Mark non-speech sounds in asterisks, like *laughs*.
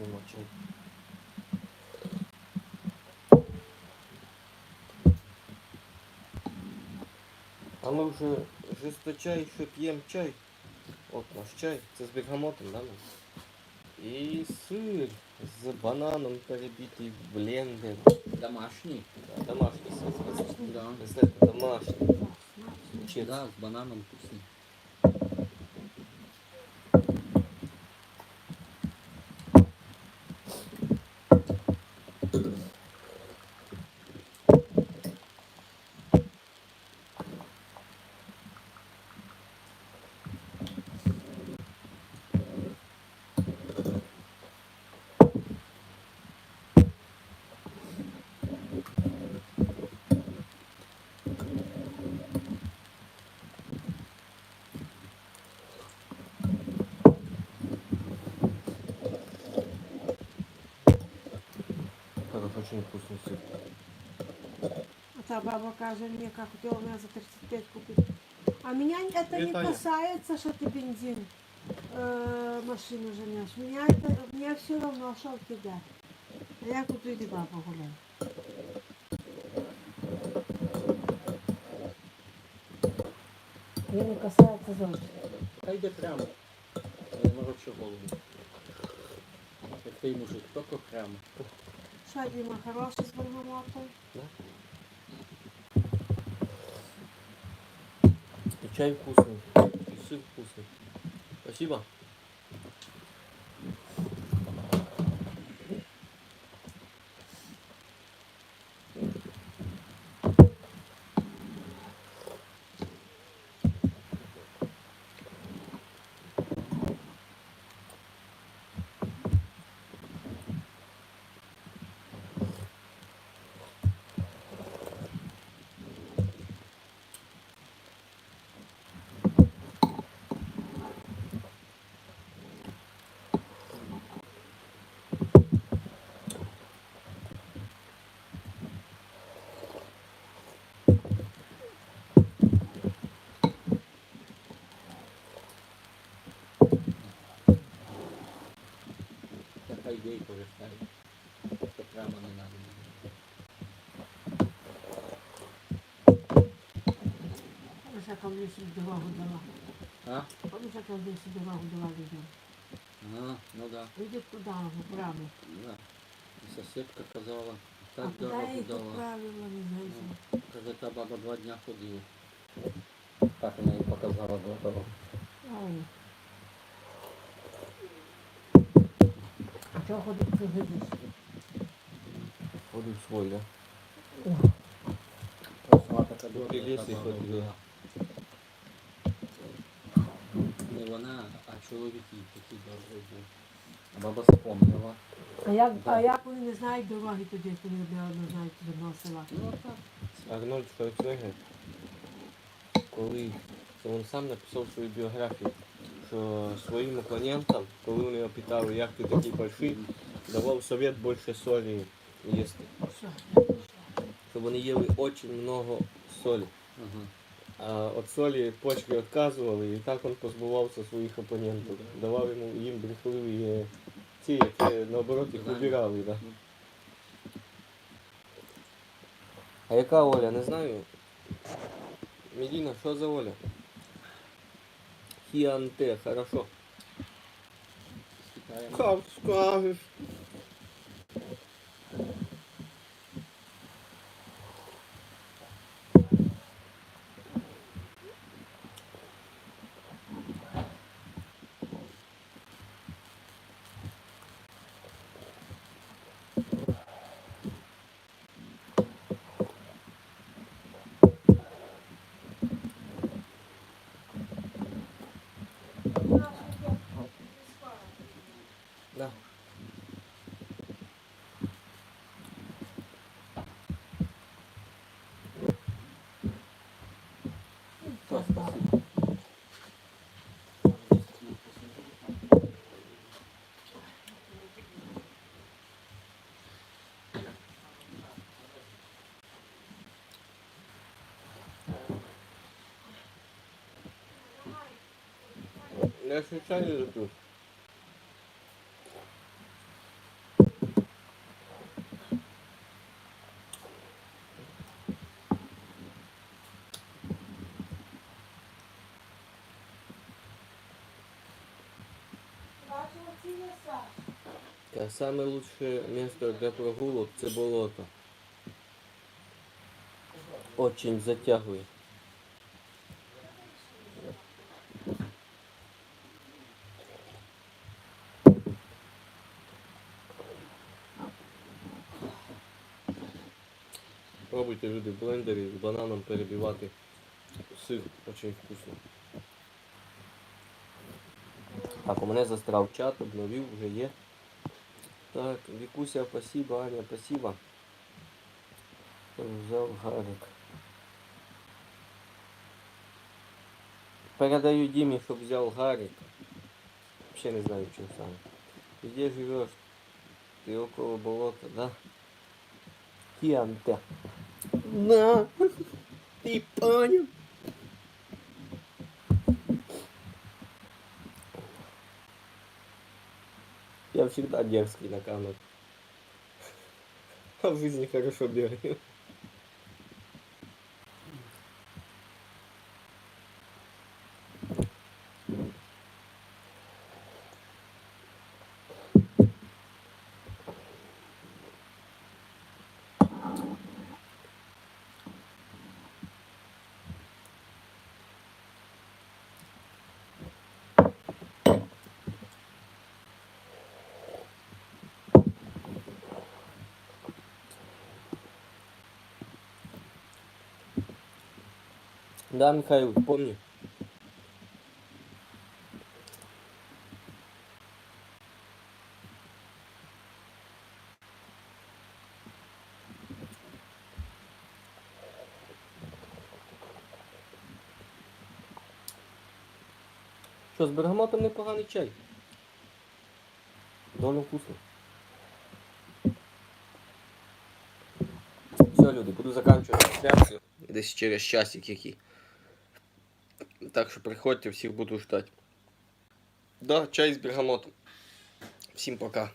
нема чим. А ми вже жесточай, що п'ємо чай. От наш чай. Це з бергамотом, да? ну? І сир з бананом перебитий в блендер. Домашний. Да, домашній сир. Да. Домашній. Да, с бананом вкусный. Очень вкусный сыр. А та баба каже, мне как хотела у меня за 35 купить. А меня это не Витаю. касается, что ты бензин э, машину женешь. Меня это, мне все равно, что кидать. А я куплю иди баба гуляй. Мне не касается. Та йде прямо. Не морочи голову. Як той мужик, тільки прямо. Що, Діма, хороший з бергамотом? И чай вкусный. И сыр вкусный. Спасибо. Така йде і повертає. Прямо не надо. Помниш, як в лісі дорогу дала? А? Помниш, як в лісі дорогу дала людям? А, ну да. Іди туди, прямо. да. І Сусідка казала, А так куди я дорогу їх дала. відправила, не знаю. Каже, та баба два дня ходила. Так вона їй показала дорогу. Ой. А чого ходить ти видиш? Буду свой, да? Ти ліс і та баба ходила. була. Не вона, а чоловік їй такий дорогий. А баба спомнила. А як, Да. а як вони не знають дороги тоді, коли не знають з одного села? Ну так. Арнольд Шварценеггер, коли це він сам написав свою біографію, що своїм опонентам, коли вони його питали, як ти такий большой, давав совет більше солі їсти. Все. Щоб вони їли дуже много солі. А від солі почки відказували, і так він позбувався своїх опонентів. Давав йому їм брехливі ці, які наоборот їх вибирали. Да. А яка Оля, не знаю. Медіна, що за Оля? Хіанте, хорошо. Китаєм. Как скажеш? Да. Все, спасибо. Я случайно саме лучше місце для прогулок це болото. Очень затягує. Пробуйте люди в блендері з бананом перебивати сир. Очень вкусно. Так, у мене застряв чат, обновив, вже є. Так, Вікуся, спасибо, Аня, спасибо. Взяв гарик. Передаю Дімі, щоб взяв гарик. Вообще не знаю, чим саме. Где живешь? Ты около болота, да? Кем-то. На! Ты понял? Я всегда дерзкий на камеру. *laughs* А в жизни хорошо бегаю. Да, Михаил, помню. Що, з бергамотом непоганий чай. Довольно вкусно. Все, люди, буду заканчивать трансляцию. Десь через часик який. Так що приходьте, всіх буду ждать. Да, чай з бергамотом. Всім пока.